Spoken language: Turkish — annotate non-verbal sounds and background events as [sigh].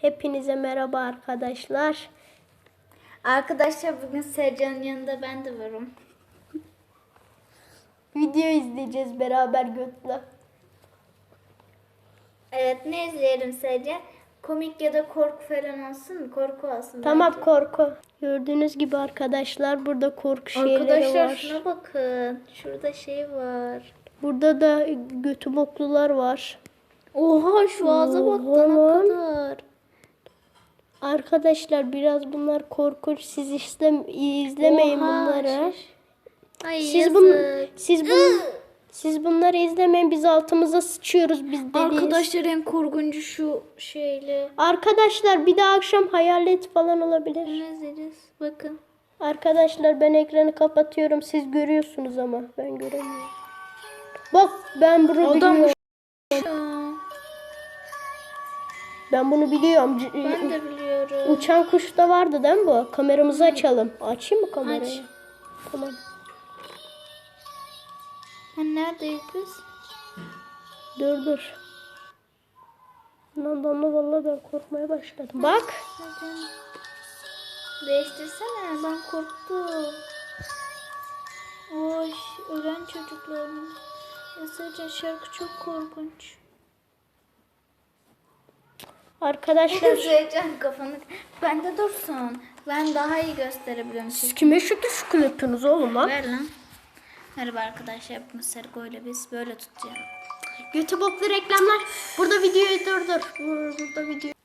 Hepinize merhaba arkadaşlar. Arkadaşlar bugün Sercan'ın yanında ben de varım. [laughs] Video izleyeceğiz beraber Gök'le. Evet ne izleyelim Sercan? Komik ya da korku falan olsun mu? Korku olsun. Tamam belki. korku. Gördüğünüz gibi arkadaşlar burada korku şeyleri Arkadaşlar var. şuna bakın. Şurada şey var. Burada da götü boklular var. Oha şu ağza bak lan. kadar. Arkadaşlar biraz bunlar korkunç. Siz izlem izlemeyin Oha, bunları. Ay Siz yazık. bun siz bun siz bunları izlemeyin. Biz altımıza sıçıyoruz biz deliyiz. Arkadaşlar en korkuncu şu şeyle. Arkadaşlar bir de akşam hayalet falan olabilir. İzleyeceğiz? Bakın. Arkadaşlar ben ekranı kapatıyorum. Siz görüyorsunuz ama ben göremiyorum. Bak ben bunu Adam biliyorum. Ben bunu biliyorum. Ben de biliyorum. Uçan kuş da vardı değil mi bu? Kameramızı açalım. Açayım mı kamerayı? Aç. Tamam. Ha, neredeyiz biz? Dur dur. Lan damla vallahi ben korkmaya başladım. Bak. Değiştirsene ben korktum. Oy ölen çocukların. Mesajca şarkı çok korkunç. Arkadaşlar [laughs] Söyleyeceğim kafanı. Ben de dursun. Ben daha iyi gösterebiliyorum. siz kime şukul yapıyorsunuz oğlum lan? Ver lan. Merhaba arkadaşlar. Bu Sergo ile biz böyle tutacağız. YouTube boklu reklamlar. Burada videoyu durdur. Burada video.